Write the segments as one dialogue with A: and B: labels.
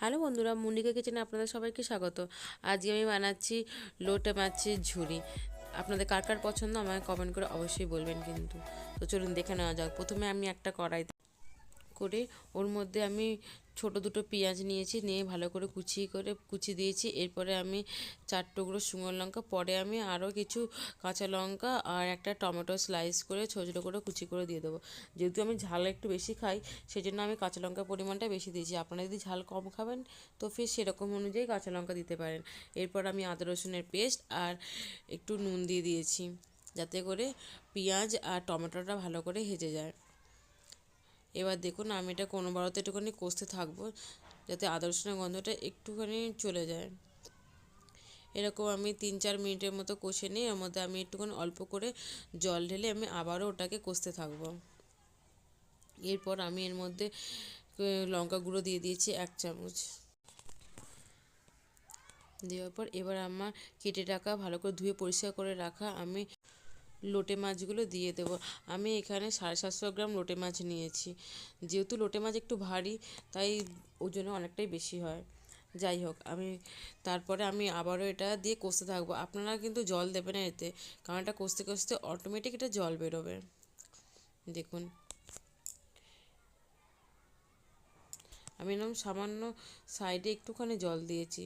A: Hello বন্ধুরা মুন্ডিকা কিচেনে আপনাদের সবাইকে স্বাগত। আজকে আমি বানাচ্ছি লোটে মাছের ঝুড়ি আপনাদের কার কার পছন্দ আমাকে কমেন্ট করে অবশ্যই বলবেন কিন্তু। তো চলুন দেখে নেওয়া যাক। প্রথমে আমি একটা কড়াই করে ওর মধ্যে আমি ছোট দুটো পেঁয়াজ নিয়েছি, নিয়ে ভালো করে কুচি করে কুচি দিয়েছি। এরপরে আমি চার টুকরো শুকনো লঙ্কা, পরে আমি আরও কিছু কাঁচা লঙ্কা আর একটা টমেটো স্লাইস করে ছোটো ছোটো করে কুচি করে দিয়ে দেবো। যেহেতু আমি ঝাল একটু বেশি খাই সেই জন্য আমি কাঁচা লঙ্কার পরিমাণটা বেশি দিয়েছি। আপনারা যদি ঝাল কম খাবেন, তো ফির সেরকম অনুযায়ী কাঁচা লঙ্কা দিতে পারেন। এরপর আমি আদা, রসুনের পেস্ট আর একটু নুন দিয়ে দিয়েছি, যাতে করে পেঁয়াজ আর টমেটোটা ভালো করে হেজে যায়। এবার দেখুন আমি এটা কোনো বারোতে একটুখানি কষতে থাকব, যাতে আদা গন্ধটা একটুখানি চলে যায়। এরকম আমি তিন চার মিনিটের মতো কষে নিই এর মধ্যে আমি একটুখানি অল্প করে জল ঢেলে আমি আবারও ওটাকে কষতে থাকব। এরপর আমি এর মধ্যে লঙ্কা গুঁড়ো দিয়ে দিয়েছি এক চামচ। দেওয়ার পর এবার আমার কেটে রাখা, ভালো করে ধুয়ে পরিষ্কার করে রাখা আমি লোটে মাছগুলো দিয়ে দেব। আমি এখানে সাড়ে সাতশো গ্রাম লোটে মাছ নিয়েছি। যেহেতু লোটে মাছ একটু ভারী, তাই ওজনে অনেকটাই বেশি হয়। যাই হোক, আমি তারপরে আমি আবারও এটা দিয়ে কষতে থাকব। আপনারা কিন্তু জল দেবেন এতে, কারণ এটা কষতে কষতে অটোমেটিক এটা জল বেরোবে। দেখুন। আমি এরকম সামান্য সাইডে একটুখানি জল দিয়েছি।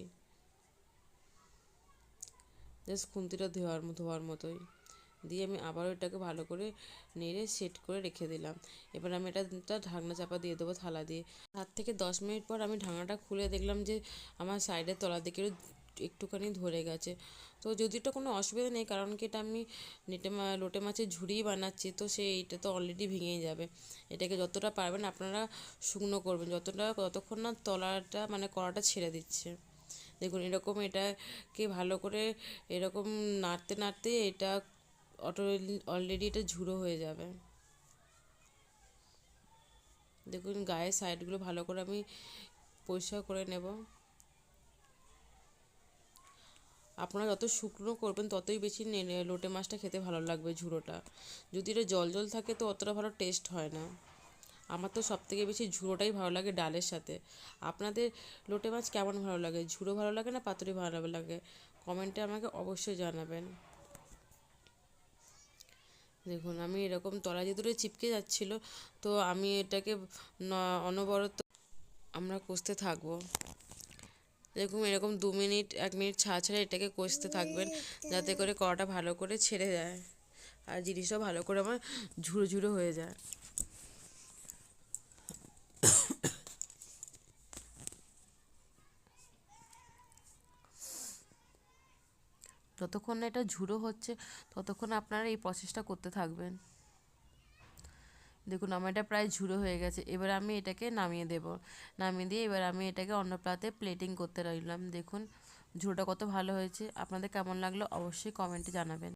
A: জাস্ট খুন্তিটা ধোয়ার ধোয়ার মতোই। দিয়ে আমি আবারও এটাকে ভালো করে নেড়ে সেট করে রেখে দিলাম। এবার আমি এটা ঢাকনা চাপা দিয়ে দেবো থালা দিয়ে। সাত থেকে দশ মিনিট পর আমি ঢাকনাটা খুলে দেখলাম যে আমার সাইডের তলা দিকে একটুখানি ধরে গেছে। তো যদিটা কোনো অসুবিধা নেই, কারণ কি এটা আমি নেটে লোটে মাছের ঝুড়িই বানাচ্ছি, তো সে এইটা তো অলরেডি ভেঙেই যাবে। এটাকে যতটা পারবেন আপনারা শুকনো করবেন, যতটা যতক্ষণ না তলাটা মানে কড়াটা ছেড়ে দিচ্ছে। দেখুন এরকম এটাকে ভালো করে এরকম নাড়তে নাড়তে এটা অটো অলরেডি এটা ঝুড়ো হয়ে যাবে। দেখুন, গায়ের সাইডগুলো ভালো করে আমি পরিষ্কার করে নেব। আপনারা যত শুকনো করবেন, ততই বেশি লোটে মাছটা খেতে ভালো লাগবে ঝুড়োটা। যদি এটা জল জল থাকে তো অতটা ভালো টেস্ট হয় না। আমার তো সব থেকে বেশি ঝুড়োটাই ভালো লাগে ডালের সাথে। আপনাদের লোটে মাছ কেমন ভালো লাগে? ঝুড়ো ভালো লাগে না পাতুরি ভালো লাগে? কমেন্টে আমাকে অবশ্যই জানাবেন। দেখুন, আমি এরকম তলা যেদুরে চিপকে যাচ্ছিল, তো আমি এটাকে অনবরত আমরা কষতে থাকব। দেখুন, এরকম দু মিনিট, এক মিনিট ছাড়া ছাড়া এটাকে কষতে থাকবেন, যাতে করে কড়াটা ভালো করে ছেড়ে যায়, আর জিনিসটা ভালো করে আমার ঝুড়ো ঝুড়ো হয়ে যায়। যতক্ষণ না এটা ঝুড়ো হচ্ছে, ততক্ষণ আপনারা এই প্রসেসটা করতে থাকবেন। দেখুন, আমার এটা প্রায় ঝুড়ো হয়ে গেছে। এবার আমি এটাকে নামিয়ে দেব। নামিয়ে দিয়ে এবার আমি এটাকে অন্য প্লাতে প্লেটিং করতে রইলাম। দেখুন, ঝুড়োটা কত ভালো হয়েছে। আপনাদের কেমন লাগল অবশ্যই কমেন্টে জানাবেন।